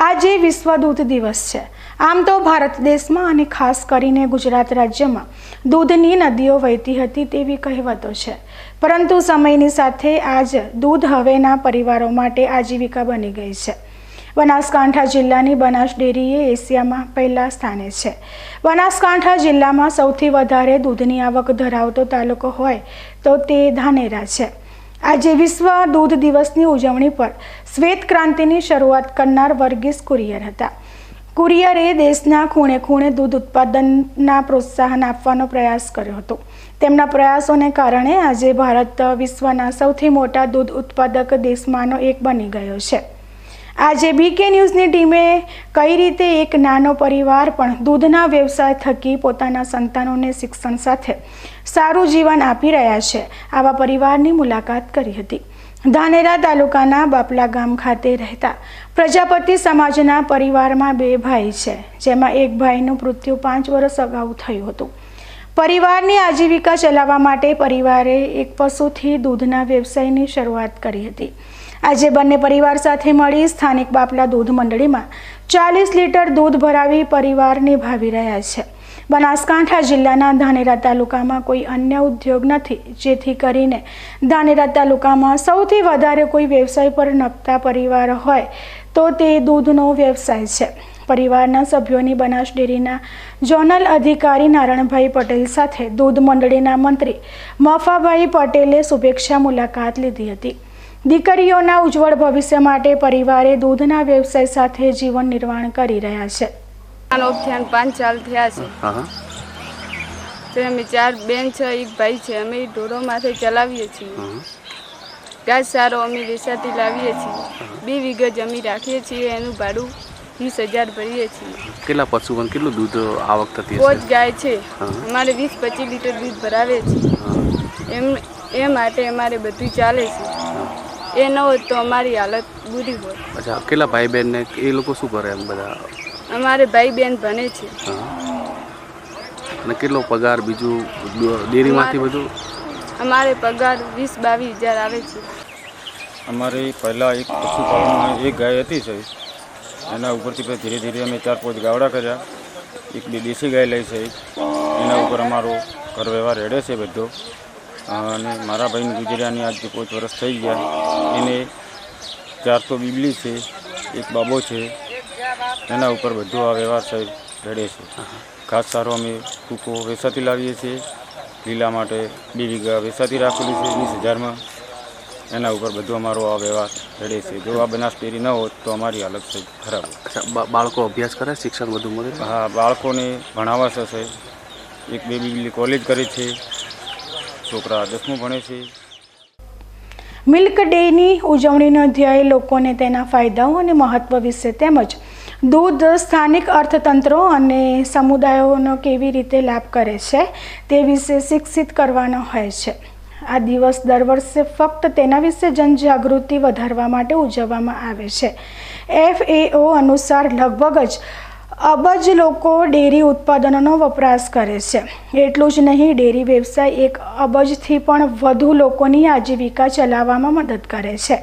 આજે વિશ્વ દૂધ દિવસ છે. આમ તો ભારત દેશમાં અને ખાસ કરીને ગુજરાત રાજ્યમાં દૂધની નદીઓ વહેતી હતી તેવી કહેવતો છે. પરંતુ સમયની સાથે આજ દૂધ હવેના પરિવારો માટે આજીવિકા બની ગઈ છે. બનાસકાંઠા જિલ્લાની બનાસ ડેરી એ એશિયામાં પહેલા સ્થાને છે. બનાસકાંઠા જિલ્લામાં સૌથી વધારે દૂધની આવક ધરાવતો તાલુકો હોય તો તે ધાનેરા છે. આજે વિશ્વ દૂધ દિવસની ઉજવણી પર શ્વેત ક્રાંતિની શરૂઆત કરનાર વર્ગીસ કુરિયર હતા. કુરિયરે દેશના ખૂણે ખૂણે દૂધ ઉત્પાદનના પ્રોત્સાહન આપવાનો પ્રયાસ કર્યો હતો. તેમના પ્રયાસોને કારણે આજે ભારત વિશ્વના સૌથી મોટા દૂધ ઉત્પાદક દેશમાંનો એક બની ગયો છે. આજે બીકે ન્યૂઝની ટીમે કઈ રીતે એક નાનો પરિવાર પણ દૂધના વ્યવસાય થકી પોતાના સંતાનોને શિક્ષણ સાથે સારું જીવન આપી રહ્યા છે, આવા પરિવારની મુલાકાત કરી હતી. ધાનેરા તાલુકાના બાપલા ગામ ખાતે રહેતા પ્રજાપતિ સમાજના પરિવારમાં બે ભાઈ છે, જેમાં એક ભાઈનું મૃત્યુ પાંચ વર્ષ અગાઉ થયું હતું. પરિવારની આજીવિકા ચલાવવા માટે પરિવારે એક પશુથી દૂધના વ્યવસાયની શરૂઆત કરી હતી. આજે બંને પરિવાર સાથે મળી સ્થાનિક બાપલા દૂધ મંડળીમાં ચાલીસ લીટર દૂધ ભરાવી પરિવાર નિભાવી રહ્યા છે. બનાસકાંઠા જિલ્લાના ધાનેરા તાલુકામાં કોઈ અન્ય ઉદ્યોગ નથી, જેથી કરીને ધાનેરા તાલુકામાં સૌથી વધારે કોઈ વ્યવસાય પર નપતા પરિવાર હોય તો તે દૂધનો વ્યવસાય છે. પરિવારના સભ્યોની બનાસ ડેરીના ઝોનલ અધિકારી નારણભાઈ પટેલ સાથે દૂધ મંડળીના મંત્રી મફાભાઈ પટેલે શુભેચ્છા મુલાકાત લીધી હતી. દીકરીઓના ઉજ્જવળ ભવિષ્ય માટે પરિવારે દૂધના વ્યવસાય સાથે જીવન નિર્વાહ કરી રહ્યા છે. પાંચ સાલ થયા છે. તો અમે ચાર બેન છે એક ભાઈ છે. અમે ઢોરોમાંથી ચલાવીએ છીએ. ઘાસ સારો અમે વેચાતી લાવીએ છીએ. બે વીઘા જમી રાખીએ છીએ એનું ભાડું વીસ હજાર ભરીએ છીએ. કેટલા પશુ અને કેટલું દૂધ આવક થતી રોજ ગાય છે. અમારે વીસ પચીસ લીટર દૂધ ભરાવે છે. એમ એ માટે અમારે બધું ચાલે છે. એ ન હોય તો અમારી હાલત બુરી હોત અચ્છા કેટલા ભાઈ બહેન ને એ લોકો શું કરે એમ બધા? અમારે ભાઈ બહેન ભણે છે. અને કેટલો પગાર બીજું ડેરીમાંથી બધું? અમારે પગાર વીસ બાવીસ હજાર આવે છે. અમારે પહેલાં એક પશુપાલનમાં એક ગાય હતી છે એના ઉપરથી પછી ધીરે ધીરે અમે ચાર પાંચ ગાવડા કર્યા. એક બે દેશી ગાય લઈ છે. એના ઉપર અમારો ઘર વ્યવહાર હેડે છે બધો. અને મારા ભાઈને ગુજર્યાની આજથી પાંચ વર્ષ થઈ ગયા. એને ચાર તો બીબલી છે એક બાબો છે. એના ઉપર બધો આ વ્યવહાર સાહેબ રડે છે. ઘાસ સારો અમે કૂકો વેસાતી લાવીએ છીએ. લીલા માટે બે વીઘા વેસાતી રાખેલી છે વીસ હજારમાં. એના ઉપર બધો અમારો આ વ્યવહાર રડે છે. જો આ બનાસ ડેરી ન હોત તો અમારી હાલત છે ખરાબ બાળકો અભ્યાસ કરે શિક્ષણ બધું મળે? હા બાળકોને ભણાવવા થશે એક બે બીબલી કોલેજ કરે છે. છોકરા દસમું ભણે છે. મિલ્ક ડેની ઉજવણીનો ધ્યેય લોકોને તેના ફાયદાઓ અને મહત્વ વિશે તેમજ દૂધ, સ્થાનિક અર્થતંત્રો અને સમુદાયોનો કેવી રીતે લાભ કરે છે તે વિશે શિક્ષિત કરવાનો હોય છે. આ દિવસ દર વર્ષે ફક્ત તેના વિશે જનજાગૃતિ વધારવા માટે ઉજવવામાં આવે છે. એફએઓ અનુસાર લગભગ જ અબજ લોકો ડેરી ઉત્પાદનોનો વપરાશ કરે છે. એટલું જ નહીં, ડેરી વ્યવસાય એક અબજથી પણ વધુ લોકોની આજીવિકા ચલાવવામાં મદદ કરે છે.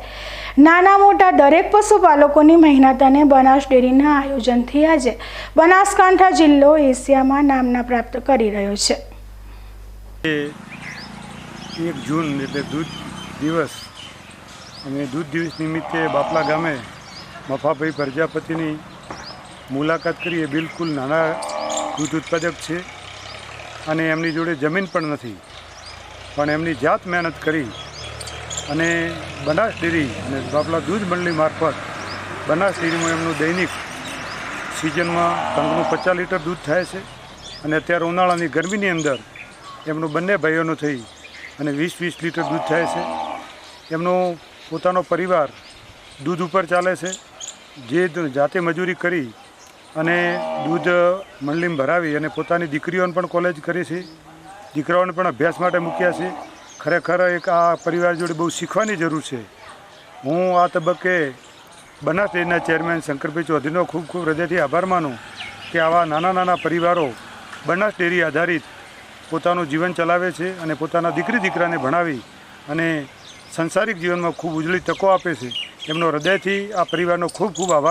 નાના મોટા દરેક પશુપાલકોની મહેનત અને બનાસ ડેરીના આયોજનથી આજે બનાસકાંઠા જિલ્લો એશિયામાં નામના પ્રાપ્ત કરી રહ્યો છે. એક જૂન એટલે દૂધ દિવસ અમે દૂધ દિવસ નિમિત્તે બાપલા ગામે મફાભાઈ પ્રજાપતિની મુલાકાત કરી એ બિલકુલ નાના દૂધ ઉત્પાદક છે અને એમની જોડે જમીન પણ નથી. પણ એમની જાત મહેનત કરી અને બનાસ ડેરી અને બાપલા દૂધ મંડળી મારફત બનાસ ડેરીમાં એમનું દૈનિક સિઝનમાં ટંકનું પચાસ લીટર દૂધ થાય છે અને અત્યારે ઉનાળાની ગરમીની અંદર એમનું બંને ભાઈઓનું થઈ અને વીસ વીસ લીટર દૂધ થાય છે. એમનો પોતાનો પરિવાર દૂધ ઉપર ચાલે છે. જે જાતે મજૂરી કરી અને દૂધ મંડળીમાં ભરાવી અને પોતાની દીકરીઓને પણ કોલેજ કરી છે. દીકરાઓને પણ અભ્યાસ માટે મૂક્યા છે. ખરેખર એક આ પરિવાર જોડે બહુ શીખવાની જરૂર છે. હું આ તબક્કે બનાસ ડેરીના ચેરમેન શંકરભાઈ ચૌધરીનો ખૂબ ખૂબ હૃદયથી આભાર માનું કે આવા નાના નાના પરિવારો બનાસ ડેરી આધારિત પોતાનું જીવન ચલાવે છે અને પોતાના દીકરી દીકરાને ભણાવી અને સંસારિક જીવનમાં ખૂબ ઉજળી તકો આપે છે. એમનો હૃદયથી આ પરિવારનો ખૂબ ખૂબ આભાર